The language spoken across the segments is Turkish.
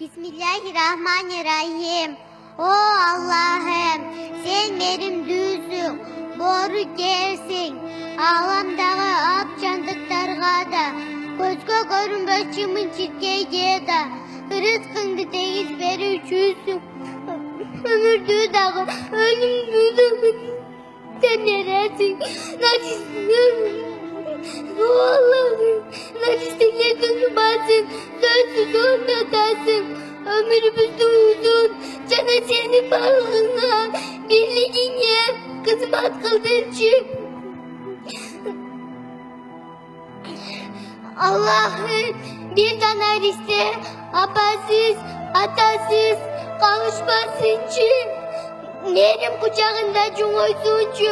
Bismillahirrahmanirrahim. O Allah'ım sen benim düzüm, boru gersin. Ağlamdağı ak çandıklarga da, gözge görünbeçimin çirkeye da, rızkındı deyiz beri üçüsün. Ömürdüğü dağı, ölümdüğü dağı, sen neresin? Nacisin. O Allah'ım, nacislikler tutmasın, sözsüz olmatasın. Ömrümüz uzun, cana senin bağlılığına, birliğine, kısmet kıldın için. Allah'ım bir tane iste, apasız, atasız, kavuşmasın için. Yerim kucağında cungoysun ki,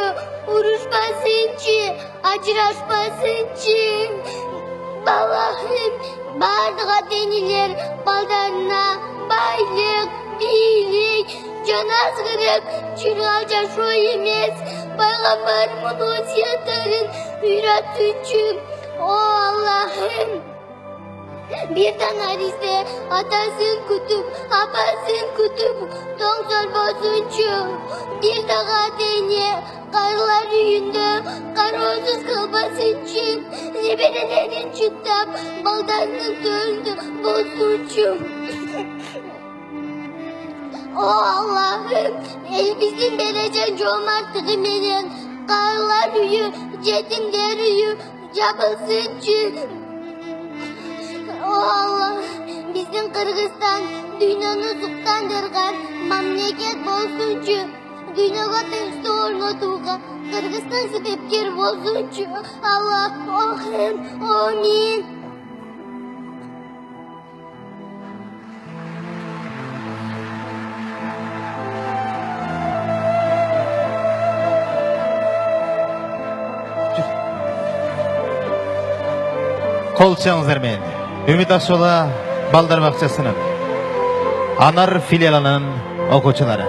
uruşmasın ki, acıraşmasın ki. Allah'ım барлығы денелер балдарына байлық билік жаназ керек жүрал жашу емес пайғамбарымның өсиеттерін үйретуші о аллахым бір данаризде атасын күтіп апасын күтіп тоңсор болсыншы бір даға дене қарылар үйінде қарусыз қылбас çıtap, baldanın döndü, bozuncu. O Allah'ım, elbisin belecek cömertliğinin, karlar yüzü, cedim deriyi, cabılsıncu. O Allah bizim Kırgızistan dünyanın sultandırgan memleket bolsuncu. Dünyada tinçli ornadığı Kırgızistan sebepkir bolsuncu. Allah ahim amin. Kol çalыңыздар мен. Ümit Aksola Balдар Bakçası'nın Anar filialının okuçuları.